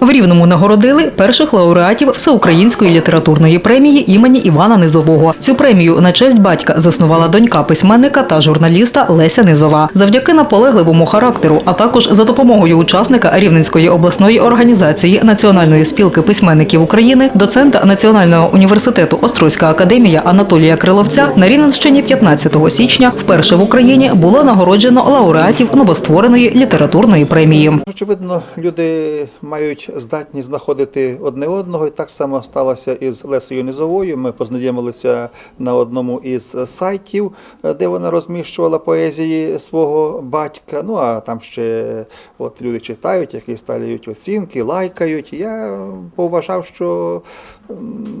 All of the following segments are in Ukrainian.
В Рівному нагородили перших лауреатів Всеукраїнської літературної премії імені Івана Низового. Цю премію на честь батька заснувала донька письменника та журналіста Леся Низова. Завдяки наполегливому характеру, а також за допомогою учасника Рівненської обласної організації Національної спілки письменників України, доцента Національного університету Острозька академія Анатолія Криловця на Рівненщині 15 січня вперше в Україні було нагороджено лауреатів новоствореної літературної премії. Очевидно, люди мають здатність знаходити одне одного, і так само сталося із Лесою Низовою. Ми познайомилися на одному із сайтів, де вона розміщувала поезії свого батька. Ну а там ще от люди читають, які ставлять оцінки, лайкають. Я поважав, що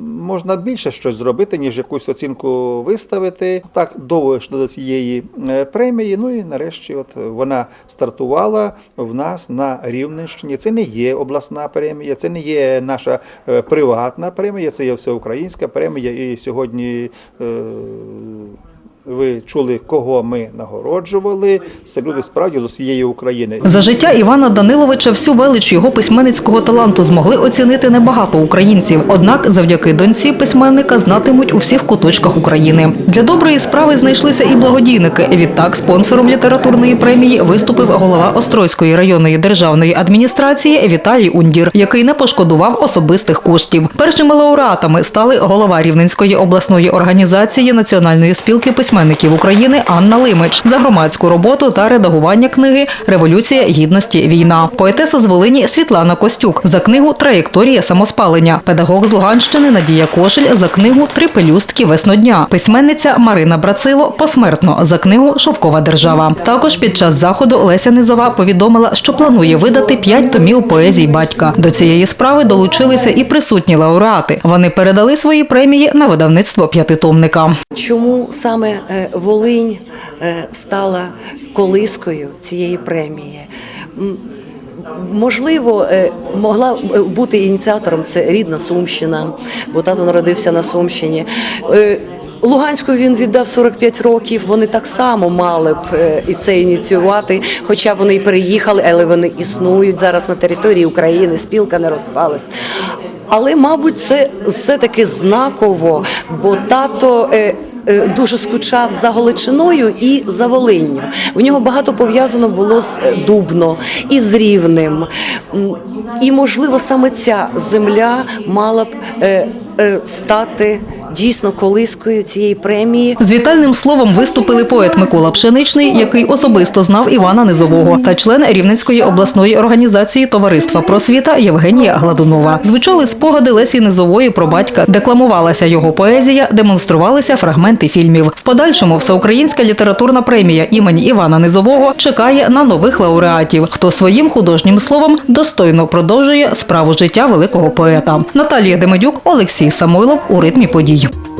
можна більше щось зробити, ніж якусь оцінку виставити. Так довго до цієї е, премії. Ну і нарешті, от вона стартувала в нас на Рівненщині. Це не є обласна премія, це не є наша е, приватна премія, це є всеукраїнська премія. І сьогодні. Ви чули, кого ми нагороджували. Це люди справді з усієї України. За життя Івана Даниловича всю велич його письменницького таланту змогли оцінити небагато українців. Однак, завдяки доньці письменника знатимуть у всіх куточках України. Для доброї справи знайшлися і благодійники. Відтак, спонсором літературної премії виступив голова Острозької районної державної адміністрації Віталій Ундір, який не пошкодував особистих коштів. Першими лауреатами стали голова Рівненської обласної організації Національної спілки письменників України Анна Лимич за громадську роботу та редагування книги Революція гідності. Війна. Поетеса з Волині Світлана Костюк за книгу Траєкторія самоспалення. Педагог з Луганщини Надія Кошель за книгу Три пелюстки веснодня. Письменниця Марина Брацило посмертно за книгу Шовкова держава. Також під час заходу Леся Низова повідомила, що планує видати п'ять томів поезій батька. До цієї справи долучилися і присутні лауреати. Вони передали свої премії на видавництво п'ятитомника. Чому саме Волинь е, стала колискою цієї премії? Можливо, е, могла е, бути ініціатором це рідна Сумщина, бо тато народився на Сумщині. Е, Луганську він віддав 45 років. Вони так само мали б е, і це ініціювати, хоча вони і переїхали, але вони існують зараз на території України. Спілка не розпалась. Але, мабуть, це все-таки знаково, бо тато. Е, Дуже скучав за Галичиною і за Волинню. У нього багато пов'язано було з е, Дубно і з Рівнем. І, можливо, саме ця земля мала б е, стати дійсно колискою цієї премії. З вітальним словом виступили поет Микола Пшеничний, який особисто знав Івана Низового, та член Рівненської обласної організації Товариства просвіта Євгенія Гладунова. Звучали спогади Лесі Низової про батька, декламувалася його поезія, демонструвалися фрагменти фільмів. В подальшому всеукраїнська літературна премія імені Івана Низового чекає на нових лауреатів, хто своїм художнім словом достойно продовжує справу життя великого поета. Наталія Демедюк, Олексій Самойлов у ритмі подій. you.